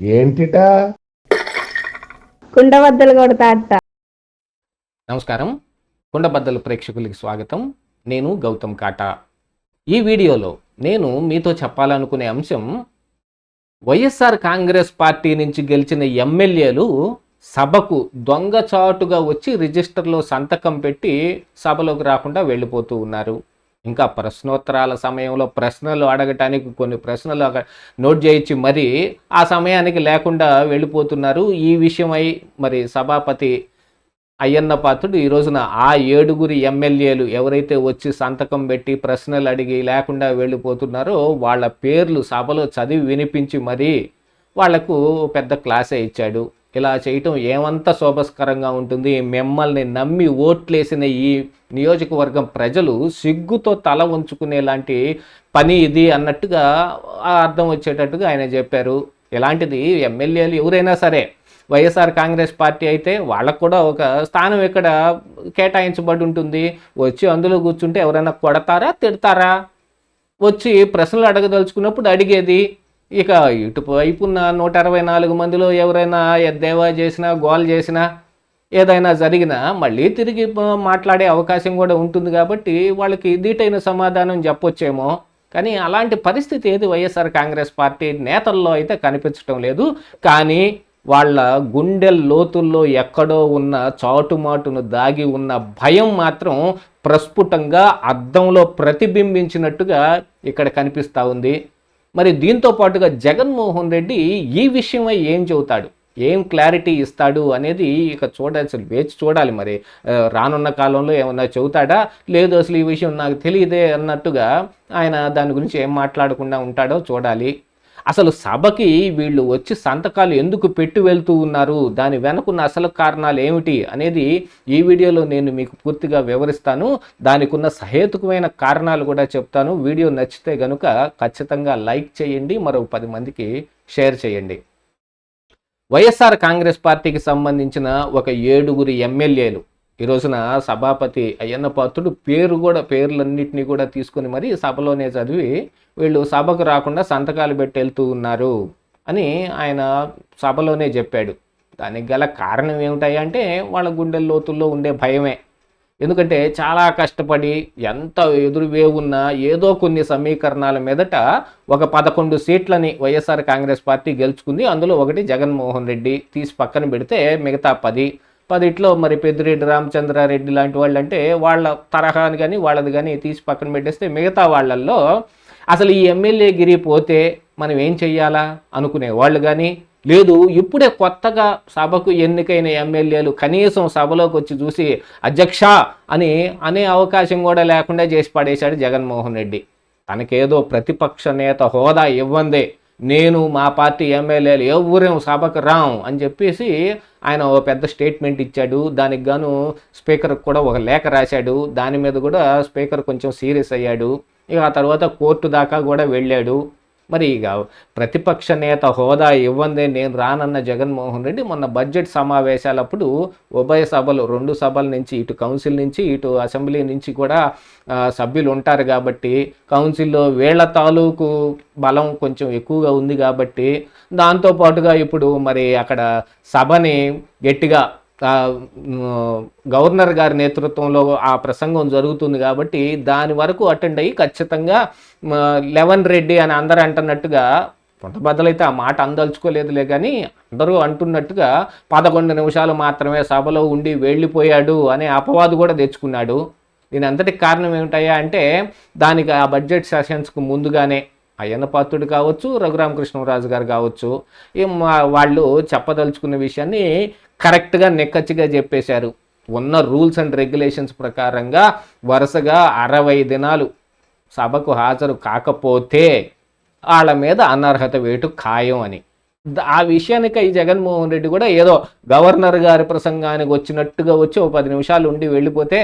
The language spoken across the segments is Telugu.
ఏంటిటా? కుండబద్దలు కొడతా నమస్కారం. కుండబద్దలు ప్రేక్షకులకి స్వాగతం. నేను గౌతమ్ కాటా. ఈ వీడియోలో నేను మీతో చెప్పాలనుకునే అంశం వైఎస్ఆర్ కాంగ్రెస్ పార్టీ నుంచి గెలిచిన ఎమ్మెల్యేలు సభకు దొంగచాటుగా వచ్చి రిజిస్టర్లో సంతకం పెట్టి సభలోకి రాకుండా వెళ్ళిపోతూ ఉన్నారు. ఇంకా ప్రశ్నోత్తరాల సమయంలో ప్రశ్నలు అడగటానికి కొన్ని ప్రశ్నలు అగ- నోట్ చేయించి మరి ఆ సమయానికి లేకుండా వెళ్ళిపోతున్నారు. ఈ విషయమై మరి సభాపతి అయ్యన్న పాత్రుడు ఈ రోజున ఆ ఏడుగురి ఎమ్మెల్యేలు ఎవరైతే వచ్చి సంతకం పెట్టి ప్రశ్నలు అడిగి లేకుండా వెళ్ళిపోతున్నారో వాళ్ళ పేర్లు సభలో చదివి వినిపించి మరీ వాళ్ళకు పెద్ద క్లాసే ఇచ్చాడు. ఇలా చేయటం ఏమంత శోభస్కరంగా ఉంటుంది? మిమ్మల్ని నమ్మి ఓట్లేసిన ఈ నియోజకవర్గం ప్రజలు సిగ్గుతో తల ఉంచుకునేలాంటి పని ఇది అన్నట్టుగా అర్థం వచ్చేటట్టుగా ఆయన చెప్పారు. ఇలాంటిది ఎమ్మెల్యేలు ఎవరైనా సరే వైఎస్ఆర్ కాంగ్రెస్ పార్టీ అయితే వాళ్ళకు కూడా ఒక స్థానం ఇక్కడ కేటాయించబడి ఉంటుంది. వచ్చి అందులో కూర్చుంటే ఎవరైనా కొడతారా తిడతారా? వచ్చి ప్రశ్నలు అడగదలుచుకున్నప్పుడు అడిగేది. ఇక ఇటువైపున్న నూట అరవై నాలుగు మందిలో ఎవరైనా ఎద్దేవా చేసినా గోల్ చేసినా ఏదైనా జరిగినా మళ్ళీ తిరిగి మాట్లాడే అవకాశం కూడా ఉంటుంది కాబట్టి వాళ్ళకి దీటైన సమాధానం చెప్పొచ్చేమో. కానీ అలాంటి పరిస్థితి ఏది వైఎస్ఆర్ కాంగ్రెస్ పార్టీ నేతల్లో అయితే కనిపించడం లేదు. కానీ వాళ్ళ గుండె లోతుల్లో ఎక్కడో ఉన్న చాటుమాటును దాగి ఉన్న భయం మాత్రం ప్రస్ఫుటంగా అద్దంలో ప్రతిబింబించినట్టుగా ఇక్కడ కనిపిస్తూ ఉంది. మరి దీంతో పాటుగా జగన్మోహన్ రెడ్డి ఈ విషయమై ఏం చెబుతాడు? ఏం క్లారిటీ ఇస్తాడు అనేది ఇక చూడాల్సి వేచి చూడాలి మరి. రానున్న కాలంలో ఏమన్నా చెబుతాడా? లేదు అసలు ఈ విషయం నాకు తెలియదే అన్నట్టుగా ఆయన దాని గురించి ఏం మాట్లాడకుండా ఉంటాడో చూడాలి. అసలు సభకి వీళ్ళు వచ్చి సంతకాలు ఎందుకు పెట్టి వెళ్తూ ఉన్నారు? దాని వెనకున్న అసలు కారణాలు ఏమిటి అనేది ఈ వీడియోలో నేను మీకు పూర్తిగా వివరిస్తాను. దానికి ఉన్న సహేతుకమైన కారణాలు కూడా చెప్తాను. వీడియో నచ్చితే గనుక ఖచ్చితంగా లైక్ చేయండి మరో పది మందికి షేర్ చేయండి. వైఎస్ఆర్ కాంగ్రెస్ పార్టీకి సంబంధించిన ఒక ఏడుగురి ఎమ్మెల్యేలు ఈ రోజున సభాపతి అయ్యన్న పాత్రుడు పేరు కూడా పేర్లన్నింటినీ కూడా తీసుకుని మరి సభలోనే చదివి వీళ్ళు సభకు రాకుండా సంతకాలు పెట్టి వెళ్తూ ఉన్నారు అని ఆయన సభలోనే చెప్పాడు. దానికి గల కారణం ఏమిటాయి వాళ్ళ గుండె లోతుల్లో ఉండే భయమే. ఎందుకంటే చాలా కష్టపడి ఎంత ఎదురువేవున్నా ఏదో కొన్ని సమీకరణాల మీదట ఒక పదకొండు సీట్లని వైఎస్ఆర్ కాంగ్రెస్ పార్టీ గెలుచుకుంది. అందులో ఒకటి జగన్మోహన్ రెడ్డి తీసి పక్కన పెడితే మిగతా పది పదిట్లో మరి పెద్దిరెడ్డి రామచంద్రారెడ్డి లాంటి వాళ్ళు అంటే వాళ్ళ తరహాని కానీ వాళ్ళది కానీ తీసి పక్కన పెట్టేస్తే మిగతా వాళ్ళల్లో అసలు ఈ ఎమ్మెల్యే గిరి పోతే మనం ఏం చెయ్యాలా అనుకునే వాళ్ళు కానీ లేదు ఇప్పుడే కొత్తగా సభకు ఎన్నికైన ఎమ్మెల్యేలు కనీసం సభలోకి వచ్చి చూసి అధ్యక్ష అని అనే అవకాశం కూడా లేకుండా చేసి పడేశాడు జగన్మోహన్ రెడ్డి. తనకేదో ప్రతిపక్ష నేత హోదా ఇవ్వందే నేను మా పార్టీ ఎమ్మెల్యేలు ఎవరేం సభకు రాం అని చెప్పేసి ఆయన ఓ పెద్ద స్టేట్మెంట్ ఇచ్చాడు. దానికి గాను స్పీకర్కి కూడా ఒక లేఖ రాశాడు. దాని మీద కూడా స్పీకర్ కొంచెం సీరియస్ అయ్యాడు. ఇక ఆ తర్వాత కోర్టు దాకా కూడా వెళ్ళాడు. మరి ఇక ప్రతిపక్ష నేత హోదా ఇవ్వందే నేను రానన్న జగన్మోహన్ రెడ్డి మొన్న బడ్జెట్ సమావేశాలప్పుడు ఉభయ సభలు రెండు సభల నుంచి ఇటు కౌన్సిల్ నుంచి ఇటు అసెంబ్లీ నుంచి కూడా సభ్యులు ఉంటారు కాబట్టి కౌన్సిల్లో వీళ్ళ తాలూకు బలం కొంచెం ఎక్కువగా ఉంది కాబట్టి దాంతో పాటుగా ఇప్పుడు మరి అక్కడ సభని గట్టిగా గవర్నర్ గారి నేతృత్వంలో ఆ ప్రసంగం జరుగుతుంది కాబట్టి దాని వరకు అటెండ్ అయ్యి ఖచ్చితంగా లెవెన్ రెడ్డి అని అందరు అంటున్నట్టుగా పుట్టబద్దలైతే ఆ మాట అందలుచుకోలేదులే కానీ అందరూ అంటున్నట్టుగా పదకొండు నిమిషాలు మాత్రమే సభలో ఉండి వెళ్ళిపోయాడు అనే అపవాదు కూడా తెచ్చుకున్నాడు. దీని అంతటికి కారణం ఏమిటయ్యా అంటే దానికి ఆ బడ్జెట్ సెషన్స్కు ముందుగానే అయ్యన్న పాత్రుడు కావచ్చు రఘురామకృష్ణరాజు గారు కావచ్చు మా- వాళ్ళు చెప్పదలుచుకున్న విషయాన్ని కరెక్ట్గా నెక్కచ్చిగా చెప్పేశారు. ఉన్న రూల్స్ అండ్ రెగ్యులేషన్స్ ప్రకారంగా వరుసగా అరవై దినాలు సభకు హాజరు కాకపోతే వాళ్ళ మీద అనర్హత వేటు ఖాయం అని. ఆ విషయానికి ఈ జగన్మోహన్ రెడ్డి కూడా ఏదో గవర్నర్ గారి ప్రసంగానికి వచ్చినట్టుగా వచ్చి ఒక పది నిమిషాలు ఉండి వెళ్ళిపోతే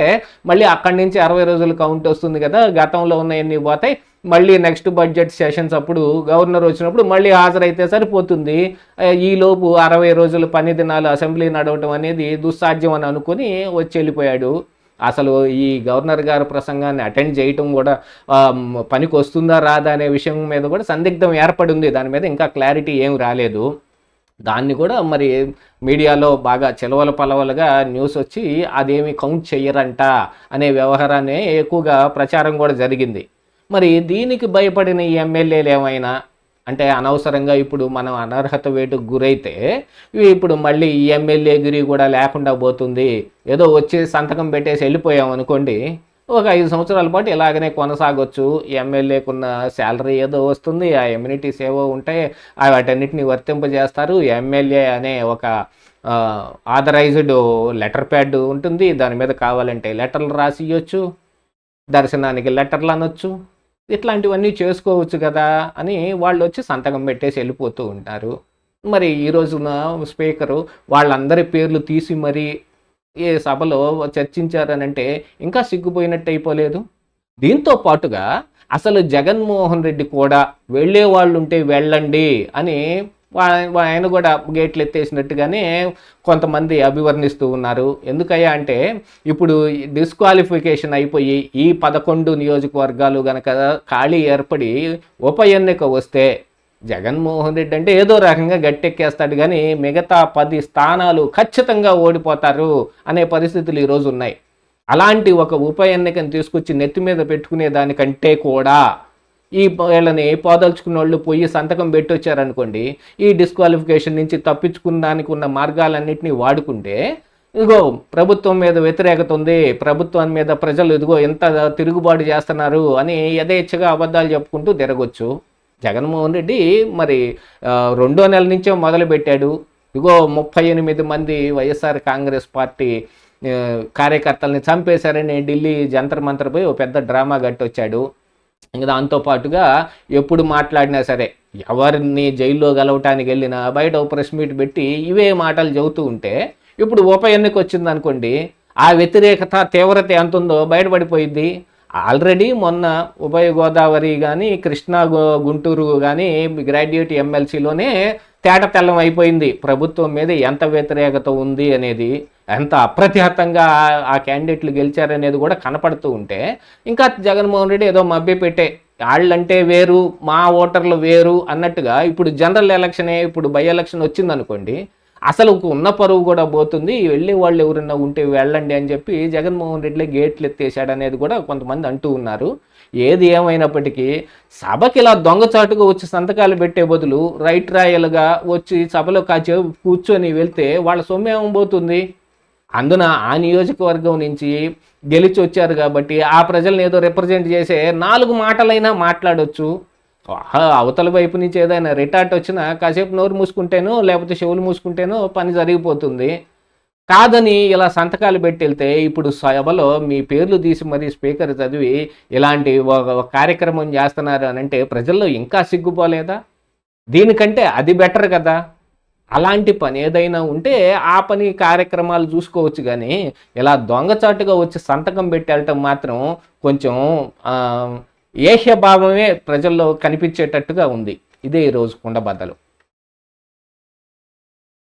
మళ్ళీ అక్కడి నుంచి అరవై రోజులు కౌంట్ వస్తుంది కదా గతంలో ఉన్నవన్నీ పోతాయి మళ్ళీ నెక్స్ట్ బడ్జెట్ సెషన్స్ అప్పుడు గవర్నర్ వచ్చినప్పుడు మళ్ళీ హాజరైతే సరిపోతుంది. ఈలోపు అరవై రోజులు పని దినాలు అసెంబ్లీ నడవటం అనేది దుస్సాధ్యం అని అనుకుని వచ్చి వెళ్ళిపోయాడు. అసలు ఈ గవర్నర్ గారి ప్రసంగాన్ని అటెండ్ చేయటం కూడా పనికి వస్తుందా రాదా అనే విషయం మీద కూడా సందిగ్ధం ఏర్పడి ఉంది దాని మీద ఇంకా క్లారిటీ ఏం రాలేదు. దాన్ని కూడా మరి మీడియాలో బాగా చెలవల పలవలుగా న్యూస్ వచ్చి అదేమి కౌంట్ చెయ్యరంట అనే వ్యవహారాన్ని ఎక్కువగా ప్రచారం కూడా జరిగింది. మరి దీనికి భయపడిన ఈ ఎమ్మెల్యేలు ఏమైనా? అంటే అనవసరంగా ఇప్పుడు మనం అనర్హత వేటుకు గురైతే ఇప్పుడు మళ్ళీ ఈ ఎమ్మెల్యే గిరి కూడా లేకుండా పోతుంది. ఏదో వచ్చి సంతకం పెట్టేసి వెళ్ళిపోయాం అనుకోండి ఒక ఐదు సంవత్సరాల పాటు ఇలాగనే కొనసాగొచ్చు. ఎమ్మెల్యేకున్న శాలరీ ఏదో వస్తుంది ఆ ఎమ్యూనిటీస్ ఏవో ఉంటాయి ఆ వాటన్నిటిని వర్తింపజేస్తారు. ఎమ్మెల్యే అనే ఒక ఆథరైజ్డ్ లెటర్ ప్యాడ్ ఉంటుంది. దాని మీద కావాలంటే లెటర్లు రాసి ఇవ్వచ్చు దర్శనానికి లెటర్లు అనొచ్చు. ఇట్లాంటివన్నీ చేసుకోవచ్చు కదా అని వాళ్ళు వచ్చి సంతకం పెట్టేసి వెళ్ళిపోతూ ఉంటారు. మరి ఈ రోజున స్పీకరు వాళ్ళందరి పేర్లు తీసి మరి ఏ సభలో చర్చించారనంటే ఇంకా సిగ్గుపోయినట్టు అయిపోలేదు దీంతో పాటుగా అసలు జగన్మోహన్ రెడ్డి కూడా వెళ్ళే వాళ్ళు ఉంటే వెళ్ళండి అని ఆయన కూడా గేట్లు ఎత్తేసినట్టుగానే కొంతమంది అభివర్ణిస్తూ ఉన్నారు. ఎందుకయ్యా అంటే ఇప్పుడు డిస్క్వాలిఫికేషన్ అయిపోయి ఈ పదకొండు నియోజకవర్గాలు గనక ఖాళీ ఏర్పడి ఉప ఎన్నిక వస్తే జగన్మోహన్ రెడ్డి అంటే ఏదో రకంగా గట్టెక్కేస్తాడు కానీ మిగతా పది స్థానాలు ఖచ్చితంగా ఓడిపోతారు అనే పరిస్థితులు ఈరోజు ఉన్నాయి. అలాంటి ఒక ఉప ఎన్నికను తీసుకొచ్చి నెత్తి మీద పెట్టుకునే దానికంటే కూడా ఈ వీళ్ళని పోదలుచుకున్న వాళ్ళు పోయి సంతకం పెట్టొచ్చారనుకోండి ఈ డిస్క్వాలిఫికేషన్ నుంచి తప్పించుకున్నానికి ఉన్న మార్గాలన్నింటినీ వాడుకుంటే ఇదిగో ప్రభుత్వం మీద వ్యతిరేకత ఉంది ప్రభుత్వం మీద ప్రజలు ఇదిగో ఎంత తిరుగుబాటు చేస్తున్నారు అని యథేచ్ఛగా అబద్ధాలు చెప్పుకుంటూ తిరగొచ్చు. జగన్మోహన్ రెడ్డి మరి రెండో నెల నుంచే మొదలు పెట్టాడు ఇగో ముప్పై ఎనిమిది మంది వైఎస్ఆర్ కాంగ్రెస్ పార్టీ కార్యకర్తల్ని చంపేశారని ఢిల్లీ జంతర్ మంతర్ పోయి ఓ పెద్ద డ్రామా కట్టొచ్చాడు ఇంకా దాంతో పాటుగా ఎప్పుడు మాట్లాడినా సరే ఎవరిని జైల్లో గలవటానికి వెళ్ళినా బయట ఓ ప్రెస్ మీట్ పెట్టి ఇవే మాటలు చెబుతూ ఉంటే ఇప్పుడు ఉప ఎన్నిక వచ్చింది అనుకోండి ఆ వ్యతిరేకత తీవ్రత ఎంత ఉందో బయటపడిపోయింది ఆల్రెడీ మొన్న ఉభయ గోదావరి కానీ కృష్ణా గుంటూరు కానీ గ్రాడ్యుయేట్ ఎమ్మెల్సీలోనే తేట తెల్లం అయిపోయింది. ప్రభుత్వం మీద ఎంత వ్యతిరేకత ఉంది అనేది ఎంత అప్రతిహతంగా ఆ- క్యాండిడేట్లు గెలిచారనేది కూడా కనపడుతూ ఉంటే ఇంకా జగన్మోహన్ రెడ్డి ఏదో మభ్యపెట్టే వాళ్ళంటే వేరు మా ఓటర్లు వేరు అన్నట్టుగా ఇప్పుడు జనరల్ ఎలక్షనే ఇప్పుడు బై ఎలక్షన్ వచ్చిందనుకోండి అసలు ఉన్న పరువు కూడా పోతుంది వెళ్ళే వాళ్ళు ఎవరన్నా ఉంటే వెళ్ళండి అని చెప్పి జగన్మోహన్ రెడ్డి గేట్లు ఎత్తేసాడు అనేది కూడా కొంతమంది అంటూ ఉన్నారు. ఏది ఏమైనప్పటికీ సభకి ఇలా దొంగచాటుగా వచ్చి సంతకాలు పెట్టే బదులు రైట్ రాయలుగా వచ్చి సభలో కాచే కూర్చొని వెళ్తే వాళ్ళ సొమ్మేమం పోతుంది? అందున ఆ నియోజకవర్గం నుంచి గెలిచి వచ్చారు కాబట్టి ఆ ప్రజల్ని ఏదో రిప్రజెంట్ చేసే నాలుగు మాటలైనా మాట్లాడొచ్చు. అవతల వైపు నుంచి ఏదైనా రిటార్ట్ వచ్చినా కాసేపు నోరు మూసుకుంటేనో లేకపోతే చెవులు మూసుకుంటేనో పని జరిగిపోతుంది. కాదని ఇలా సంతకాలు పెట్టి వెళ్తే ఇప్పుడు సభలో మీ పేర్లు తీసి మరీ స్పీకర్ చదివి ఇలాంటి ఒక కార్యక్రమం చేస్తున్నారు అని అంటే ప్రజల్లో ఇంకా సిగ్గుపోలేదా? దీనికంటే అది బెటర్ కదా. అలాంటి పని ఏదైనా ఉంటే ఆ పని కార్యక్రమాలు చూసుకోవచ్చు కానీ ఇలా దొంగచాటుగా వచ్చి సంతకం పెట్టి వెళ్ళటం మాత్రం కొంచెం ఆ, ఏహ్య భావమే ప్రజల్లో కనిపించేటట్టుగా ఉంది. ఇదే ఈరోజు కుండబద్దలు